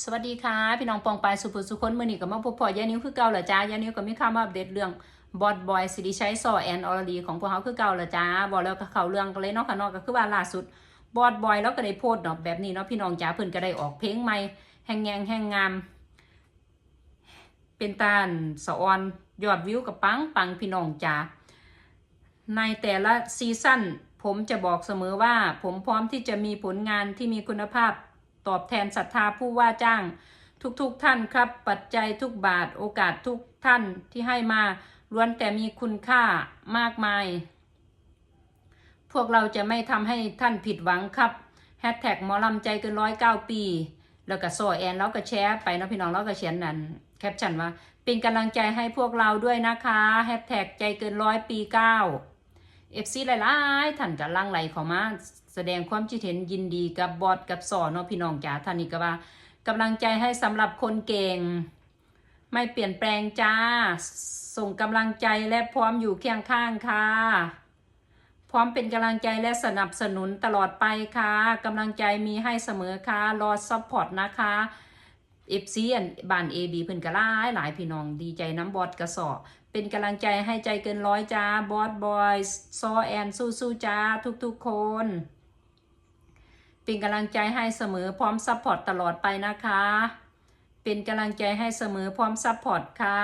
สวัสดีค่ะ พี่น้องปองปายสุภสุคนมือนี้ก็มาพบพอยานิ้วคือเก่าเหรอจ้ายานิ้วก็มีข่าวมาอัปเดตเรื่องบอดบอยสิริชัยซอแอนออรีของพวกเขาคือเก่าเหรอจ้าบอกแล้วก็เขาเรื่องกันเลยเนาะค่ะนาะก็คือว่าล่าสุดบอดบอยแล้วก็ได้โพสต์เนาะแบบนี้เนาะพี่น้องจ๋าเพิ่นก็ได้ออกเพลงใหม่แห่งแงงแห่งงาม เป็นตาลสะออนยอดวิวกับปังปังพี่น้องจ๋าในแต่ละซีซั่นผมจะบอกเสมอว่า ผมพร้อมที่จะมีผลงานที่มีคุณภาพ ตอบแทนศรัทธาผู้ว่าจ้าง ทุกๆทท่านครับ ปัจจัยทุกบาทโอกาสทุกท่านที่ให้มาล้วนแต่มีคุณค่ามากมาย พวกเราจะไม่ทำให้ท่านผิดหวังครับแฮชแท็กหมอลำใจเกินร้อยเก้าปี แล้วก็โซแอนแล้วก็แชร์ไปนะพี่น้องแล้วก็เขียนนั่นแคปชั่นว่า เป็นกำลังใจให้พวกเราด้วยนะคะแฮชแท็กใจเกินร้อยปีเก้า เอฟซีหลายๆท่านก็ลังไหลเข้ามาแสดงความคิดเห็นยินดีกับบอดกับสอนเนาะพี่น้องจ๋าท่านนี้ก็ว่ากำลังใจให้สำหรับคนเก่ง ไม่เปลี่ยนแปลงจ้า ส่งกำลังใจและพร้อมอยู่เคียงข้างค่ะ พร้อมเป็นกำลังใจและสนับสนุนตลอดไปค่ะกำลังใจมีให้เสมอค่ะรอซัพพอร์ตนะคะ เอฟซีบ้านเอบีเพิ่นก็หลาหลายพี่น้องดีใจน้ำบอดกระสอบเป็นกำลังใจให้ใจเกินร้อยจ้าบอสบอยซอแอนสู้สู้จ้าทุกๆคน เป็นกำลังใจให้เสมอพร้อมซัพพอร์ตตลอดไปนะคะ เป็นกำลังใจให้เสมอพร้อมซัพพอร์ตค่ะ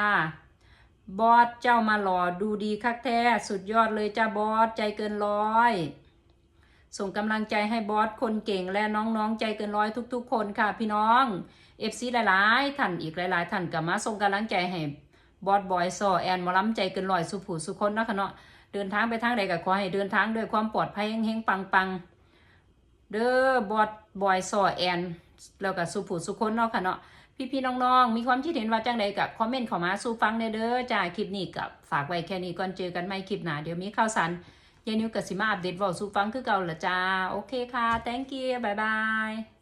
บอสเจ้ามาหล่อดูดีคักแท้สุดยอดเลยจ้าบอสใจเกินร้อย ส่งกำลังใจให้บอสคนเก่งและน้องๆ ใจเกินร้อยทุก ๆ คนค่ะพี่น้องเอฟซีหลายๆท่านอีกหลายๆท่านก็มาส่งกำลังใจให้บอสบอยซอแอนมอล้ำใจเกินร้อยสุผูสุคนนะคะเนาะเดินทางไปทางใดก็ขอให้เดินทางด้วยความปลอดภัยเฮงๆปังๆ เด้อบอสบอยซอแอนแล้วก็สุผูสุคนเนาะค่ะเนาะพี่ๆน้องๆ มีความคิดเห็นว่าจังใดกับคอมเมนต์เข้ามาสู่ฟังเด้อเด้อจ้าคลิปนี้กับฝากไว้แค่นี้ก่อนเจอกันใหม่คลิปหน้าเดี๋ยวมีข่าวสาร ยายนิวกับสิมาอัปเดตเว้าสู่ฟังคือเก่าละจ้า โอเคค่ะ thank you บ๊ายบาย